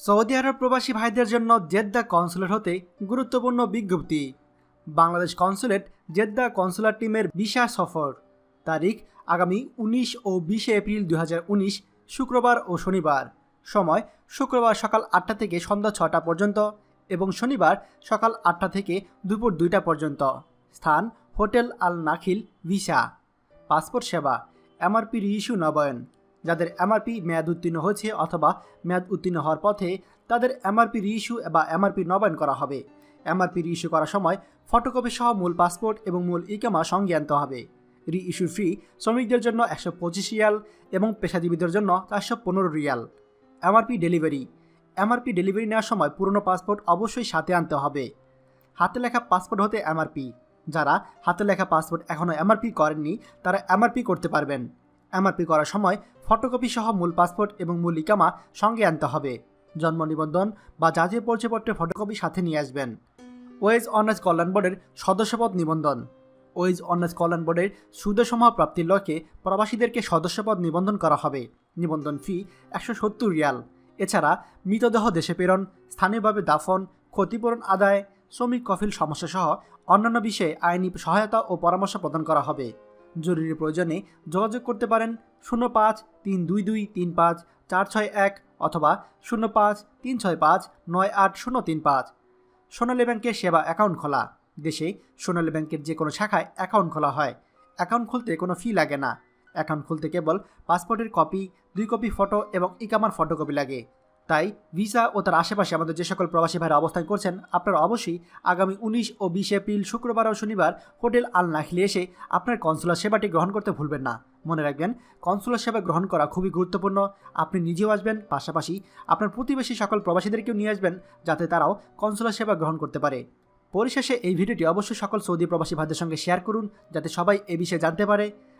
Saudi আরব প্রবাসী ভাইদের জন্য জেদ্দা কনসুলেট হতে গুরুত্বপূর্ণ বিজ্ঞপ্তি। বাংলাদেশ কনসুলেট জেদ্দা কনসুলার টিমের বিশা সফর। তারিখ আগামী উনিশ ও বিশে এপ্রিল দু হাজার উনিশ, শুক্রবার ও শনিবার। সময় শুক্রবার সকাল আটটা থেকে সন্ধ্যা ছটা পর্যন্ত এবং শনিবার সকাল আটটা থেকে দুপুর দুইটা পর্যন্ত। স্থান hotel Al Nakheel visa. Passport সেবা, এমআরপি রিইস্যু নবায়ন। যাদের এমআরপি মেয়াদ উত্তীর্ণ হয়েছে অথবা মেয়াদ উত্তীর্ণ হওয়ার পথে তাদের এমআরপি রিইস্যু বা এমআরপি নবায়ন করা হবে। এমআরপি রিইস্যু করার সময় ফটোকপি সহ মূল পাসপোর্ট এবং মূল ইকামা সঙ্গে আনতে হবে। রি ইস্যু ফি শ্রমিকদের জন্য একশো পঁচিশ রিয়াল এবং পেশাজীবীদের জন্য চারশো পনেরো রিয়াল। এমআরপি ডেলিভারি এমআরপি ডেলিভারি নেওয়ার সময় পুরনো পাসপোর্ট অবশ্যই সাথে আনতে হবে। হাতে লেখা পাসপোর্ট হতে এমআরপি। যারা হাতে লেখা পাসপোর্ট এখনও এমআরপি করেননি, তারা এমআরপি করতে পারবেন। এমআরপি করার সময় ফটোকপি সহ মূল পাসপোর্ট এবং মূল ইকামা সঙ্গে আনতে হবে। জন্ম নিবন্ধন বা জাতীয় পরিচয়পত্রের ফটোকপি সাথে নিয়ে আসবেন। ওয়েজ অনার্স কল্যাণ বোর্ডের সদস্যপদ নিবন্ধন। ওয়েজ অনার্স কল্যাণ বোর্ডের সুদসমূহ প্রাপ্তির লক্ষ্যে প্রবাসীদেরকে সদস্যপদ নিবন্ধন করা হবে। নিবন্ধন ফি একশো সত্তর রিয়াল। এছাড়া মৃতদেহ দেশে প্রেরণ, স্থানীয়ভাবে দাফন, ক্ষতিপূরণ আদায়, শ্রমিক কফিল সমস্যা সহ অন্যান্য বিষয়ে আইনি সহায়তা ও পরামর্শ প্রদান করা হবে। জরুরি প্রয়োজনে যোগাযোগ করতে পারেন শূন্য পাঁচ তিন দুই দুই তিন পাঁচ চার ছয় এক অথবা শূন্য পাঁচ তিন ছয় পাঁচ নয় আট শূন্য তিন পাঁচ। সোনালী ব্যাংকের সেবা অ্যাকাউন্ট খোলা। দেশে সোনালী ব্যাংকের যে কোনো শাখায় অ্যাকাউন্ট খোলা হয়। অ্যাকাউন্ট খুলতে কোনো ফি লাগে না। অ্যাকাউন্ট খুলতে কেবল পাসপোর্টের কপি, দুই কপি ফটো এবং ইকামার ফটোকপি লাগে। তাই ভিসা ও তার আশেপাশে আমাদের যে সকল প্রবাসী ভাইরা অবস্থান করছেন, আপনারা অবশ্যই আগামী উনিশ ও বিশ এপ্রিল, শুক্রবার ও শনিবার হোটেল আল নাখলে এসে আপনার কনসুলার সেবাটি গ্রহণ করতে ভুলবেন না। মনে রাখবেন, কনসুলার সেবা গ্রহণ করা খুবই গুরুত্বপূর্ণ। আপনি নিজেও আসবেন, পাশাপাশি আপনার প্রতিবেশী সকল প্রবাসীদেরকেও নিয়ে আসবেন, যাতে তারাও কনসুলার সেবা গ্রহণ করতে পারে। পরিশেষে এই ভিডিওটি অবশ্যই সকল সৌদি প্রবাসী ভাইদের সঙ্গে শেয়ার করুন, যাতে সবাই এ বিষয়ে জানতে পারে।